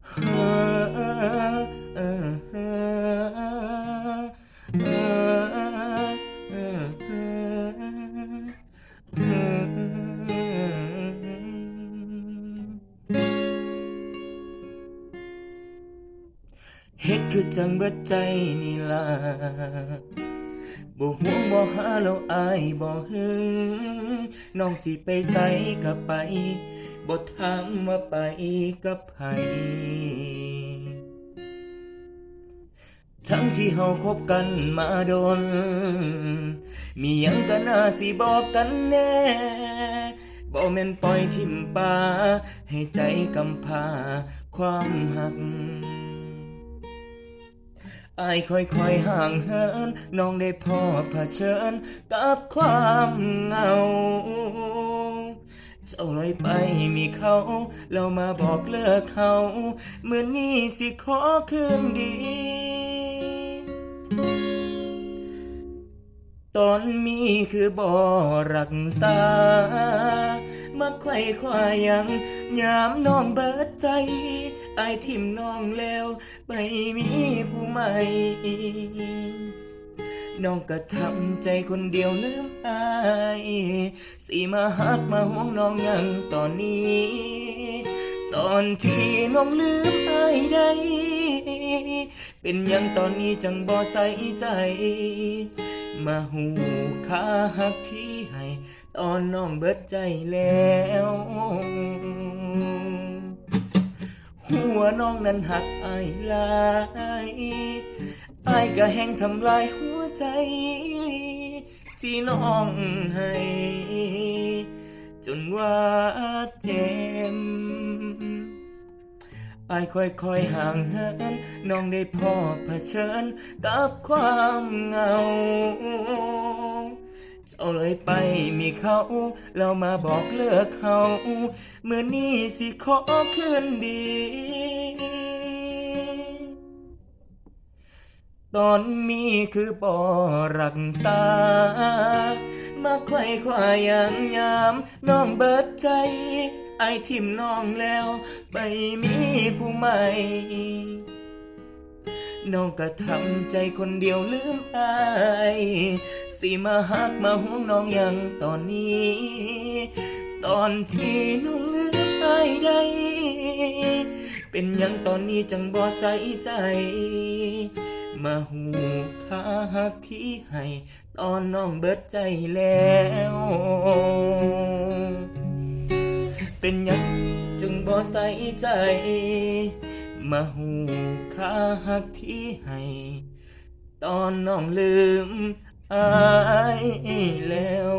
เฮ็ดคือจังเบิดใจนี่ล่ะ บ่ห่วงบ่หาแล้วอายบ่หึงน้องสิไปไสก็ไปบ่ถามว่าไปกับไผทั้งที่เฮาคบกันมาโดน มีหยังก็น่าสิบอกกันแน่บ่แม่นปล่อยทิ่มปาให้ใจกำพาความหัก อายค่อยๆห่างเหิน น้องได้พอเผชิญกับความเหงา เจ้าเลยไปมีเขา เรามาบอกเลิกเขาเหมือนี้สิขอคืนดี ตอนมีคือบ่รักษา มาไขว้ควายังยามน้องเบิดใจไอายทิมน้องแล้วไปมีผู้ใหม่น้องก็ทำใจคนเดียวลืมอายสิมาหักมาห่วงน้องยังตอนนี้ ตอนที่น้องลืมอายได้ เป็นยังตอนนี้จังบ่ใส่ใจ มาหูค่าหักที่ให้ตอนน้องเบิดใจแล้ว หัวน้องนั้นหักอายลายอายก็แห้งทำลายหัวใจ ที่น้องให้ จนว่าเจ็ อายค่อยๆห่างเหินน้องได้พ่อเผชิญกับความเหงา เจ้าเลยไปมีเขา เรามาบอกเลิกเขาเมื่อนี้สิขอคืนดี ตอนมีคือบ่รักษามาไขว้ควายังยามน้องเบิดใจ ไอทิมน้องแล้วไปมีผู้ใหม่น้องก็ทำใจคนเดียวลืมอายสิมาหักมาห่วงน้องยังตอนนี้ ตอนที่น้องลืมอายได้ เป็นยังตอนนี้จังบ่ใส่ใจ มาหูค่าหักที่ให้ ตอนน้องเบิดใจแล้ว เป็นยังจึงบ่ใส่ใจ มาหูค่าหักที่ให้ ตอนน้องลืมอายแล้ว